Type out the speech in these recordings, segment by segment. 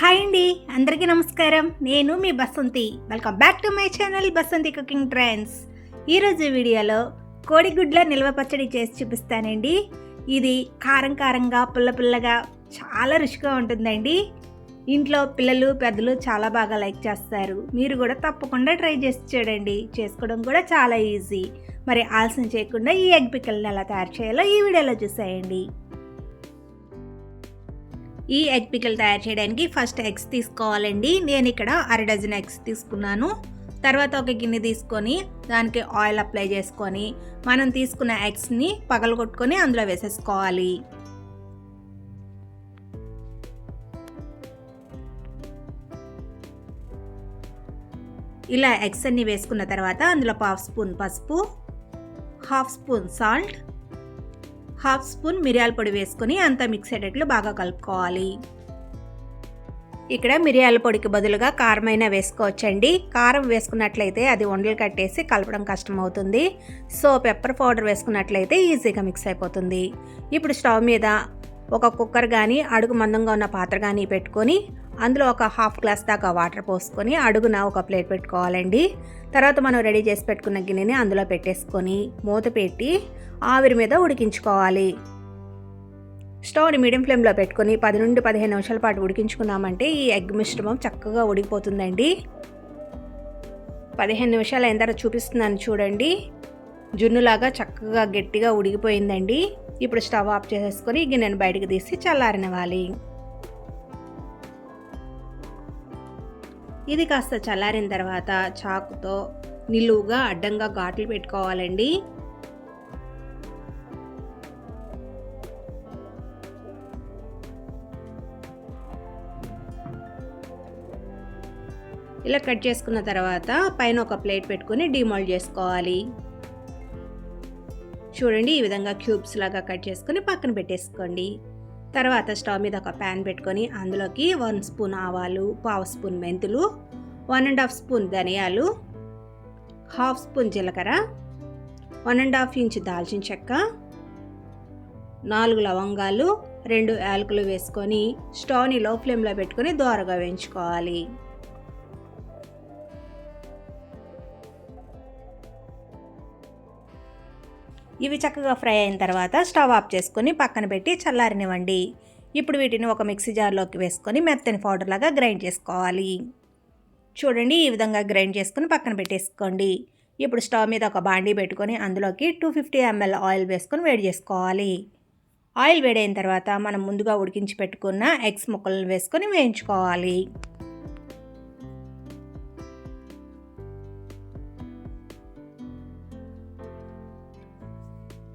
Hi అండి అందరికీ నమస్కారం. నేను మీ Basanthi. Welcome back to my channel Basanthi cooking trends ఈరోజు వీడియోలో కోడిగుడ్ల నిల్వ పచ్చడి చేసి చూపిస్తానండి. ఇది కారం కారంగా పుల్ల పుల్లగా చాలా రుచిగా ఉంటుందండి. ఇంట్లో పిల్లలు పెద్దలు చాలా బాగా లైక్ చేస్తారు. మీరు కూడా తప్పకుండా ట్రై చేసి చూడండి. చేసుకోవడం కూడా చాలా ఈజీ మరి ఆలస్యం చేయకుండా ఈ ఎగ్ పిక్కల్ని ఎలా తయారు చేయాలో ఈ వీడియోలో చూసేయండి. ఈ ఎగ్ పికిల్ తయారు చేయడానికి ఫస్ట్ ఎగ్స్ తీసుకోవాలండి. నేను ఇక్కడ అర డజన్ ఎగ్స్ తీసుకున్నాను. తర్వాత ఒక గిన్నె తీసుకొని దానికి ఆయిల్ అప్లై చేసుకొని మనం తీసుకున్న ఎగ్స్ని పగలగొట్టుకొని అందులో వేసేసుకోవాలి. ఇలా ఎగ్స్ అన్ని వేసుకున్న తర్వాత అందులో పావు స్పూన్ పసుపు half spoon salt half spoon మిరియాల పొడి వేసుకొని అంతా మిక్స్ అయ్యేటట్లు బాగా కలుపుకోవాలి. ఇక్కడ మిరియాల పొడికి బదులుగా కారమైనా వేసుకోవచ్చండి. కారం వేసుకున్నట్లయితే అది వండలు కట్టేసి కలపడం కష్టం అవుతుంది సో పెప్పర్ పౌడర్ వేసుకున్నట్లయితే ఈజీగా మిక్స్ అయిపోతుంది. ఇప్పుడు స్టవ్ మీద ఒక కుక్కర్ కానీ అడుగు మందంగా ఉన్న పాత్ర కానీ పెట్టుకొని అందులో ఒక హాఫ్ గ్లాస్ దాకా వాటర్ పోసుకొని అడుగున ఒక ప్లేట్ పెట్టుకోవాలండి. తర్వాత మనం రెడీ చేసి పెట్టుకున్న గిన్నెని అందులో పెట్టేసుకొని మూత పెట్టి ఆవిరి మీద ఉడికించుకోవాలి. స్టవ్ని మీడియం ఫ్లేమ్లో పెట్టుకొని పది నుండి పదిహేను నిమిషాల పాటు ఉడికించుకున్నామంటే ఈ ఎగ్ మిశ్రమం చక్కగా ఉడికిపోతుందండి. పదిహేను నిమిషాలు అయిన తర్వాత చూపిస్తున్నాను చూడండి. జున్నులాగా చక్కగా గట్టిగా ఉడికిపోయిందండి. ఇప్పుడు స్టవ్ ఆఫ్ చేసేసుకొని గిన్నెను బయటకు తీసి చల్లారనివ్వాలి. ఇది కాస్త చల్లారిన తర్వాత చాకుతో నిలువుగా అడ్డంగా ఘాట్లు పెట్టుకోవాలండి. ఇలా కట్ చేసుకున్న తర్వాత పైన ఒక ప్లేట్ పెట్టుకుని డిమోల్డ్ చేసుకోవాలి. చూడండి ఈ విధంగా క్యూబ్స్ లాగా కట్ చేసుకుని పక్కన పెట్టేసుకోండి. తర్వాత స్టవ్ మీద ఒక ప్యాన్ పెట్టుకొని అందులోకి వన్ స్పూన్ ఆవాలు పావు స్పూన్ మెంతులు వన్ అండ్ హాఫ్ స్పూన్ ధనియాలు హాఫ్ స్పూన్ జీలకర్ర వన్ అండ్ హాఫ్ ఇంచ్ దాల్చిన చెక్క నాలుగు లవంగాలు రెండు యాలకులు వేసుకొని స్టవ్ని లో ఫ్లేమ్లో పెట్టుకొని దోరగా వేయించుకోవాలి. ఇవి చక్కగా ఫ్రై అయిన తర్వాత స్టవ్ ఆఫ్ చేసుకొని పక్కన పెట్టి చల్లారనివ్వండి. ఇప్పుడు వీటిని ఒక మిక్సీ జార్లోకి వేసుకొని మెత్తని పౌడర్ లాగా గ్రైండ్ చేసుకోవాలి. చూడండి ఈ విధంగా గ్రైండ్ చేసుకొని పక్కన పెట్టేసుకోండి. ఇప్పుడు స్టవ్ మీద ఒక బాండీ పెట్టుకొని అందులోకి టూ ఫిఫ్టీ ఎంఎల్ ఆయిల్ వేసుకొని వేడి చేసుకోవాలి. ఆయిల్ వేడైన తర్వాత మనం ముందుగా ఉడికించి పెట్టుకున్న ఎగ్స్ ముక్కలను వేసుకొని వేయించుకోవాలి.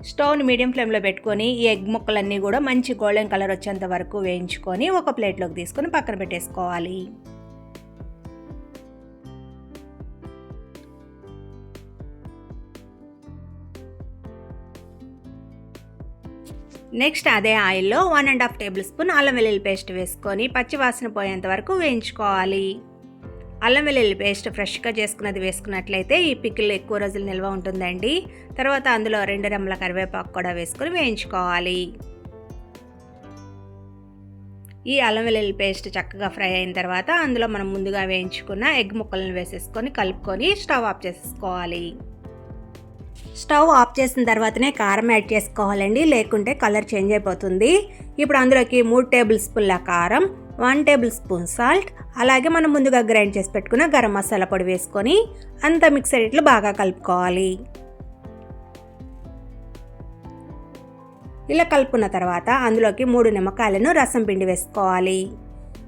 స్టవ్ని మీడియం ఫ్లేమ్లో పెట్టుకొని ఈ ఎగ్ ముక్కలన్నీ కూడా మంచి గోల్డెన్ కలర్ వచ్చేంత వరకు వేయించుకొని ఒక ప్లేట్లోకి తీసుకొని పక్కన పెట్టేసుకోవాలి. నెక్స్ట్ అదే ఆయిల్లో one and half table spoon అల్లం వెల్లుల్లి పేస్ట్ వేసుకొని పచ్చి వాసన పోయేంత వరకు వేయించుకోవాలి. అల్లం వెల్లుల్లి పేస్ట్ ఫ్రెష్గా చేసుకున్నది వేసుకున్నట్లయితే ఈ పికిల్ ఎక్కువ రోజులు నిల్వ ఉంటుందండి. తర్వాత అందులో రెండు రెమ్మల కరివేపాకు కూడా వేసుకొని వేయించుకోవాలి. ఈ అల్లం వెల్లుల్లి పేస్ట్ చక్కగా ఫ్రై అయిన తర్వాత అందులో మనం ముందుగా వేయించుకున్న ఎగ్ ముక్కలను వేసేసుకొని కలుపుకొని స్టవ్ ఆఫ్ చేసేసుకోవాలి. స్టవ్ ఆఫ్ చేసిన తర్వాతనే కారం యాడ్ చేసుకోవాలండి లేకుంటే కలర్ చేంజ్ అయిపోతుంది. ఇప్పుడు అందులోకి మూడు టేబుల్ స్పూన్ల కారం వన్ టేబుల్ స్పూన్ సాల్ట్ అలాగే మనం ముందుగా గ్రైండ్ చేసి పెట్టుకున్న గరం మసాలా పొడి వేసుకొని అంత మిక్సర్ ఇట్లు బాగా కలుపుకోవాలి. ఇలా కలుపుకున్న తర్వాత అందులోకి మూడు నిమ్మకాయలను రసం పిండి వేసుకోవాలి.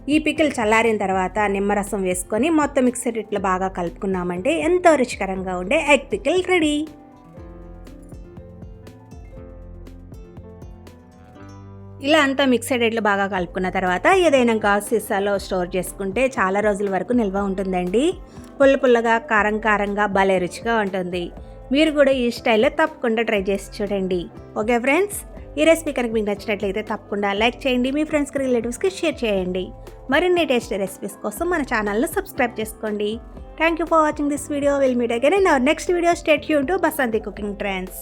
ఈ పికిల్ చల్లారిన తర్వాత నిమ్మరసం వేసుకొని మొత్తం మిక్సర్ ఇట్లు బాగా కలుపుకున్నామంటే ఎంతో రుచికరంగా ఉండే ఎగ్ పికిల్ రెడీ. ఇలా అంతా మిక్స్ ఎడ్లు బాగా కలుపుకున్న తర్వాత ఏదైనా గాజు సీసాలో స్టోర్ చేసుకుంటే చాలా రోజుల వరకు నిల్వ ఉంటుందండి. పుల్ల పుల్లగా కారం కారంగా భలే రుచిగా ఉంటుంది. మీరు కూడా ఈ స్టైల్లో తప్పకుండా ట్రై చేసి చూడండి. Okay friends? ఈ రెసిపీ కనుక మీకు నచ్చినట్లయితే తప్పకుండా లైక్ చేయండి మీ ఫ్రెండ్స్కి రిలేటివ్స్కి షేర్ చేయండి. మరిన్ని టేస్ట్ రెసిపీస్ కోసం మన ఛానల్ను సబ్స్క్రైబ్ చేసుకోండి. Thank you for watching this video will meet again in our next video stay you to Basanti cooking trends